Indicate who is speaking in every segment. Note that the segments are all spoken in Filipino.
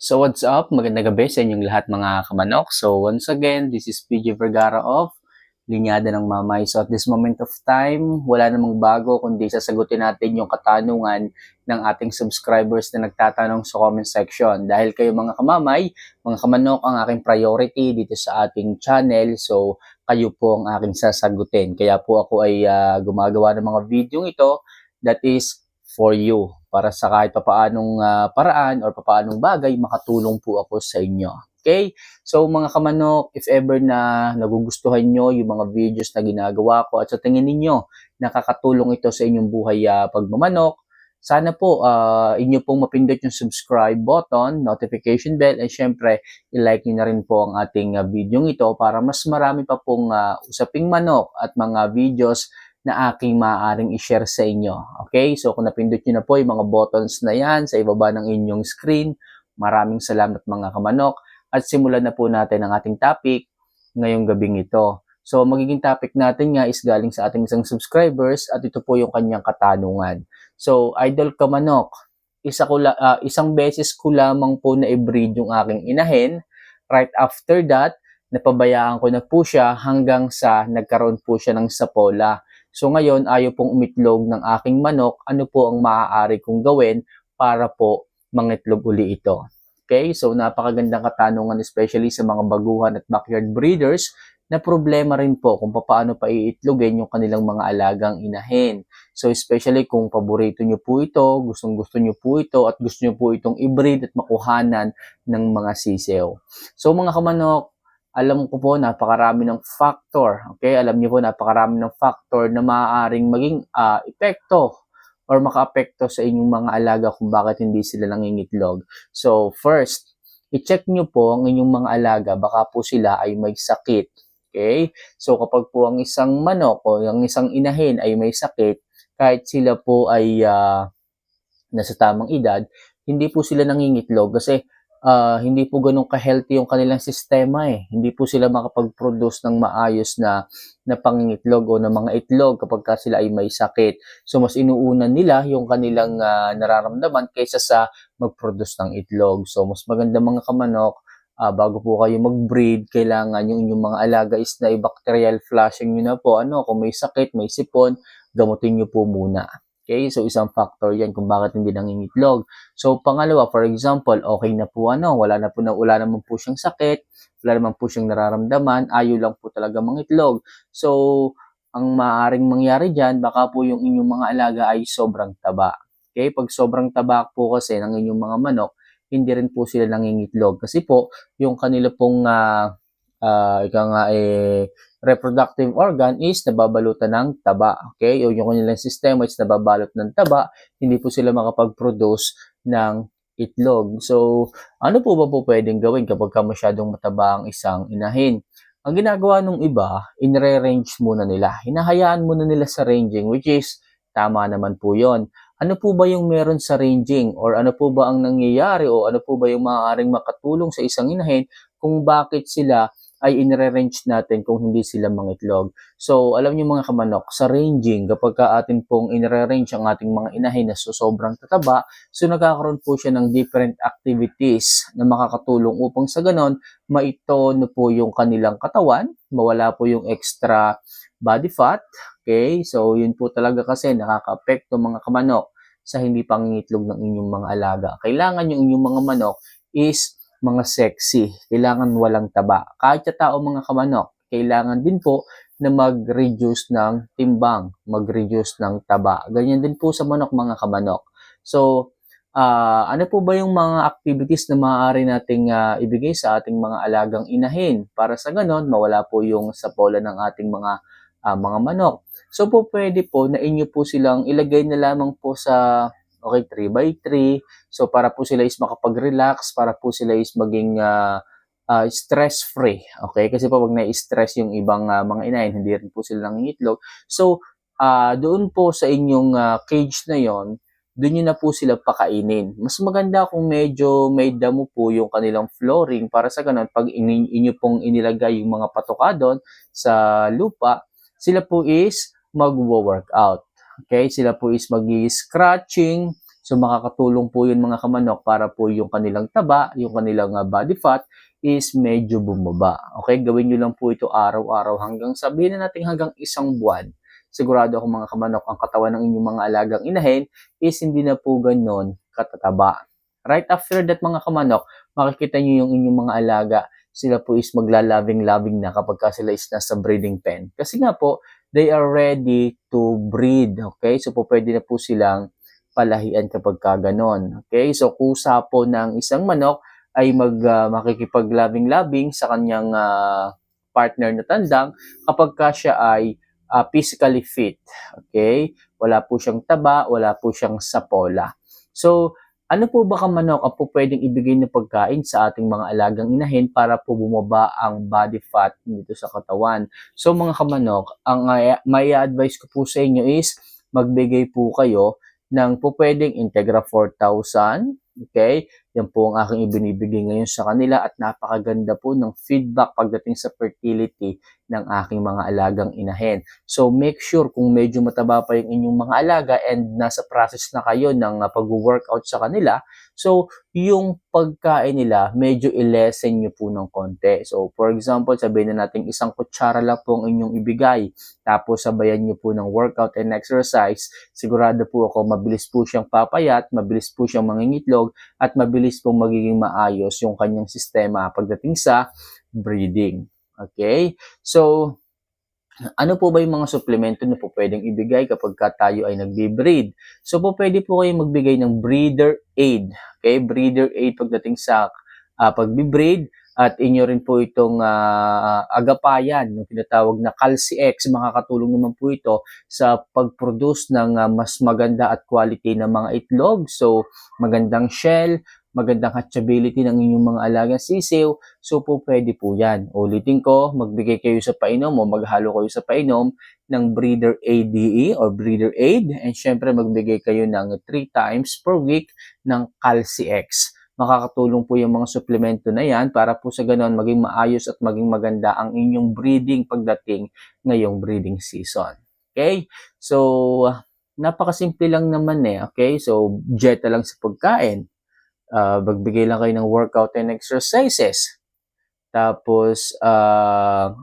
Speaker 1: So what's up? Magandang gabi sa inyong lahat mga kamanok. So once again, this is PJ Vergara of Linyada ng Mamay. So at this moment of time, wala namang bago kundi sasagutin natin yung katanungan ng ating subscribers na nagtatanong sa comment section. Dahil kayo mga kamamay, mga kamanok ang aking priority dito sa ating channel. So kayo po ang aking sasagutin. Kaya po ako ay ah, gumagawa ng mga video ito that is for you para sa kahit papaanong ah, paraan or papaanong bagay makatulong po ako sa inyo. Okay? So mga kamanok, if ever na nagugustuhan nyo yung mga videos na ginagawa ko at sa tingin ninyo nakakatulong ito sa inyong buhay ah, pagmamanok, sana po ah, inyo pong mapindot yung subscribe button, notification bell, and syempre, i-like nyo na rin po ang ating ah, video ito para mas marami pa pong ah, usaping manok at mga videos na aking maaaring i-share sa inyo. Okay? So kung napindot nyo na po yung mga buttons na yan sa ibaba ng inyong screen, maraming salamat mga kamanok. At simulan na po natin ang ating topic ngayong gabing ito. So magiging topic natin nga is galing sa ating isang subscribers at ito po yung kanyang katanungan. So Idol Kamanok, isa ko la- ah, isang beses ko lamang po na i-breed yung aking inahin. Right after that, napabayaan ko na po siya hanggang sa nagkaroon po siya ng sapola. So ngayon, ayaw pong umitlog ng aking manok. Ano po ang maaari kong gawin para po mangitlog uli ito? Okay, so napakagandang katanungan especially sa mga baguhan at backyard breeders na problema rin po kung paano pa iitlogin yung kanilang mga alagang inahin. So especially kung paborito nyo po ito, gustong gusto nyo po ito at gusto nyo po itong i-breed at makuhanan ng mga sisew. So mga kamanok, alam ko po napakarami ng factor. Okay, alam niyo po napakarami ng factor na maaaring maging ah, epekto or makaapekto sa inyong mga alaga kung bakit hindi sila nangingitlog. So first, i-check niyo po ang inyong mga alaga baka po sila ay may sakit. Okay? So kapag po ang isang manok o ang isang inahin ay may sakit, kahit sila po ay ah, nasa tamang edad, hindi po sila nangingitlog kasi ah, hindi po ganun ka-healthy yung kanilang sistema eh. Hindi po sila makapag-produce ng maayos na na pangingitlog o ng mga itlog kapag ka sila ay may sakit. So mas inuunan nila yung kanilang ah, nararamdaman kaysa sa mag-produce ng itlog. So mas maganda mga kamanok ah, bago po kayo mag-breed, kailangan yung inyong mga alaga is na i-bacterial flushing nyo na po. Ano, kung may sakit, may sipon, gamutin nyo po muna. Okay, so isang factor yan kung bakit hindi nangingitlog. So pangalawa, for example, okay na po ano, wala na po na wala naman po siyang sakit, wala naman po siyang nararamdaman, ayaw lang po talaga mangitlog. So ang maaaring mangyari diyan, baka po yung inyong mga alaga ay sobrang taba. Okay, pag sobrang taba po kasi ng inyong mga manok, hindi rin po sila nangingitlog kasi po yung kanila pong ah ah, ika nga eh reproductive organ is nababalutan ng taba. Okay? O yung kanilang sistema is nababalot ng taba, hindi po sila makapag-produce ng itlog. So, ano po ba po pwedeng gawin kapag ka masyadong mataba ang isang inahin? Ang ginagawa ng iba, inre-range muna nila. Hinahayaan muna nila sa ranging, which is tama naman po yon. Ano po ba yung meron sa ranging? Or ano po ba ang nangyayari? O ano po ba yung maaaring makatulong sa isang inahin kung bakit sila ay inre-range natin kung hindi sila mangitlog. So, alam niyo mga kamanok, sa ranging, kapag ka atin pong inre-range ang ating mga inahin na so sobrang tataba, so nagkakaroon po siya ng different activities na makakatulong upang sa ganon, maitono po yung kanilang katawan, mawala po yung extra body fat, okay? So, yun po talaga kasi nakaka-apekto mga kamanok sa hindi pangingitlog ng inyong mga alaga. Kailangan yung inyong mga manok is mga sexy. Kailangan walang taba. Kahit sa tao mga kamanok, kailangan din po na mag-reduce ng timbang, mag-reduce ng taba. Ganyan din po sa manok mga kamanok. So, ah, ano po ba yung mga activities na maaari nating ah, ibigay sa ating mga alagang inahin para sa ganon mawala po yung sapola ng ating mga ah, mga manok. So po pwede po na inyo po silang ilagay na lamang po sa okay 3 by 3 So para po sila is makapag-relax, para po sila is maging ah, ah, stress-free. Okay? Kasi po pag na-stress yung ibang ah, mga inahin, hindi rin po sila nangingitlog. So ah, doon po sa inyong ah, cage na yon, doon nyo na po sila pakainin. Mas maganda kung medyo may damo po yung kanilang flooring para sa ganun, pag inyo, inyo pong inilagay yung mga patoka doon sa lupa, sila po is mag-workout. Okay? Sila po is mag-scratching, So makakatulong po yun mga kamanok para po yung kanilang taba, yung kanilang ah, body fat is medyo bumaba. Okay, gawin nyo lang po ito araw-araw hanggang sabihin na natin hanggang isang buwan. Sigurado ako mga kamanok, ang katawan ng inyong mga alagang inahin is hindi na po ganon katataba. Right after that mga kamanok, makikita nyo yung inyong mga alaga, sila po is maglalabing-labing na kapag ka sila is nasa breeding pen. Kasi nga po, they are ready to breed. Okay? So po pwede na po silang palahian kapag ka. Okay? So kusa po ng isang manok ay mag ah, makikipaglabing-labing sa kanyang ah, partner na tandang kapag ka siya ay ah, physically fit. Okay? Wala po siyang taba, wala po siyang sapola. So, ano po ba kamanok ang po pwedeng ibigay na pagkain sa ating mga alagang inahin para po bumaba ang body fat dito sa katawan? So mga kamanok, ang uh, may advice ko po sa inyo is magbigay po kayo ng po pwedeng Integra 4000, okay? Yan po ang aking ibinibigay ngayon sa kanila at napakaganda po ng feedback pagdating sa fertility ng aking mga alagang inahin. So make sure kung medyo mataba pa yung inyong mga alaga and nasa process na kayo ng uh, pag-workout sa kanila, so yung pagkain nila, medyo i-lessen nyo po ng konti. So for example, sabihin na natin isang kutsara lang po ang inyong ibigay, tapos sabayan nyo po ng workout and exercise, sigurado po ako mabilis po siyang papayat, mabilis po siyang mangingitlog, at mabilis pong magiging maayos yung kanyang sistema pagdating sa breeding. Okay? So, ano po ba yung mga suplemento na po pwedeng ibigay kapag ka tayo ay nagbe-breed? So po pwede po kayong magbigay ng breeder aid. Okay? Breeder aid pagdating sa uh, pagbe-breed at inyo rin po itong uh, agapayan, yung tinatawag na CalciX. Makakatulong naman po ito sa pag-produce ng uh, mas maganda at quality ng mga itlog. So, magandang shell, magandang hatchability ng inyong mga alagang sisiw, so po pwede po yan. Ulitin ko, magbigay kayo sa painom o maghalo kayo sa painom ng breeder ADE or breeder aid and syempre magbigay kayo ng 3 times per week ng CalciX. Makakatulong po yung mga suplemento na yan para po sa ganon maging maayos at maging maganda ang inyong breeding pagdating ngayong breeding season. Okay? So, napakasimple lang naman eh. Okay? So, jeta lang sa pagkain uh, magbigay lang kayo ng workout and exercises. Tapos, uh,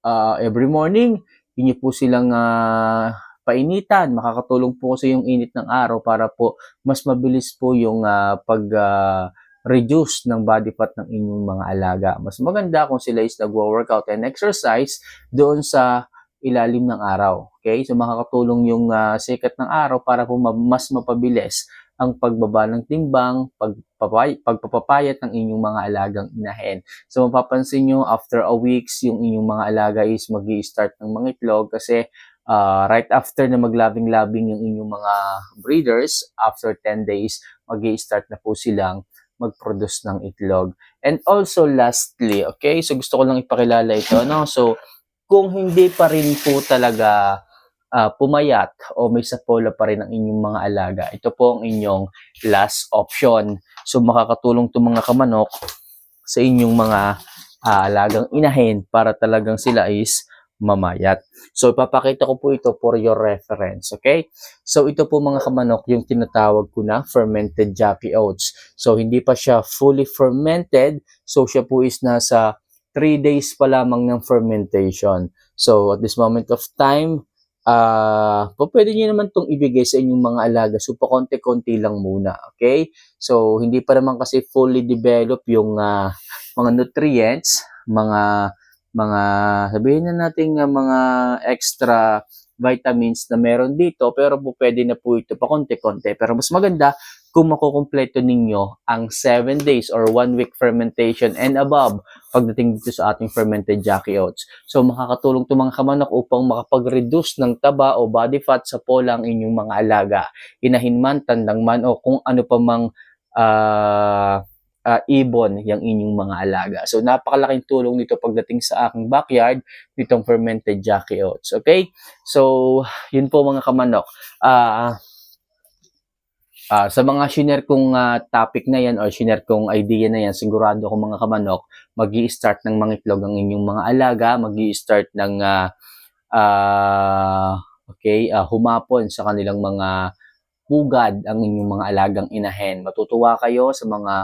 Speaker 1: uh, every morning, yun po silang uh, painitan. Makakatulong po kasi yung init ng araw para po mas mabilis po yung uh, pag uh, reduce ng body fat ng inyong mga alaga. Mas maganda kung sila is nagwo-workout and exercise doon sa ilalim ng araw. Okay? So makakatulong yung uh, sikat ng araw para po mas mapabilis ang pagbaba ng timbang, pagpapay, pagpapapayat ng inyong mga alagang inahin. So mapapansin nyo, after a weeks, yung inyong mga alaga is mag start ng mga itlog kasi uh, right after na maglabing-labing yung inyong mga breeders, after 10 days, mag start na po silang mag-produce ng itlog. And also lastly, okay, so gusto ko lang ipakilala ito, no? So, kung hindi pa rin po talaga uh, pumayat o may sapola pa rin ang inyong mga alaga, ito po ang inyong last option. So makakatulong to mga kamanok sa inyong mga uh, alagang inahin para talagang sila is mamayat. So, ipapakita ko po ito for your reference, okay? So, ito po mga kamanok, yung tinatawag ko na fermented Jackie Oats. So, hindi pa siya fully fermented. So, siya po is nasa 3 days pa lamang ng fermentation. So, at this moment of time, uh, pwede nyo naman itong ibigay sa inyong mga alaga. So, pa konti-konti lang muna. Okay? So, hindi pa naman kasi fully develop yung uh, mga nutrients, mga mga sabihin na natin uh, mga extra vitamins na meron dito pero po pwede na po ito pa konti-konti pero mas maganda kung makukumpleto ninyo ang 7 days or 1 week fermentation and above pagdating dito sa ating fermented Jackie Oats. So makakatulong to mga kamanok upang makapag-reduce ng taba o body fat sa pola ang inyong mga alaga. Inahin man, tandang man o kung ano pa mang uh, uh, ibon yung inyong mga alaga. So napakalaking tulong nito pagdating sa aking backyard nitong fermented Jackie Oats. Okay? So yun po mga kamanok. Ah uh, Uh, sa mga shiner kong uh, topic na yan or shiner kong idea na yan, sigurado ko mga kamanok, mag start ng mga itlog ang inyong mga alaga, mag start ng uh, uh, okay, uh, humapon sa kanilang mga pugad ang inyong mga alagang inahen. Matutuwa kayo sa mga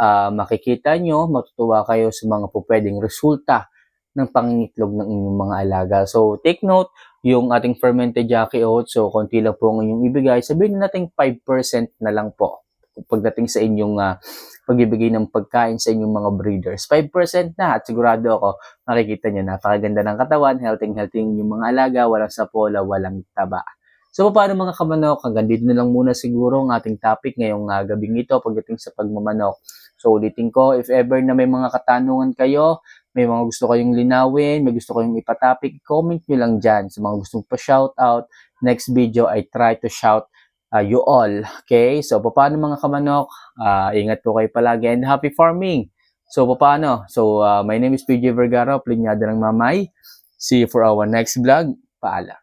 Speaker 1: ah, makikita nyo, matutuwa kayo sa mga pupwedeng resulta ng pangingitlog ng inyong mga alaga. So, take note, yung ating fermented Jackie oats, so konti lang po ang inyong ibigay. Sabihin natin 5% na lang po pagdating sa inyong ah, pagbibigay ng pagkain sa inyong mga breeders. 5% na at sigurado ako makikita nyo napakaganda ng katawan, healthy healthy yung mga alaga, walang sapola, walang taba. So paano mga kamanok, hanggang dito na lang muna siguro ang ating topic ngayong ah, gabing ito pagdating sa pagmamanok. So ulitin ko, if ever na may mga katanungan kayo, may mga gusto kayong linawin, may gusto kayong ipatopic, comment nyo lang dyan. Sa mga gustong pa-shoutout, next video I try to shout uh, you all. Okay? So, paano mga kamanok? Ah, ingat po kayo palagi and happy farming. So, paano? So, uh, my name is PJ Vergara, Plinyada ng Mamay. See you for our next vlog. Paalam.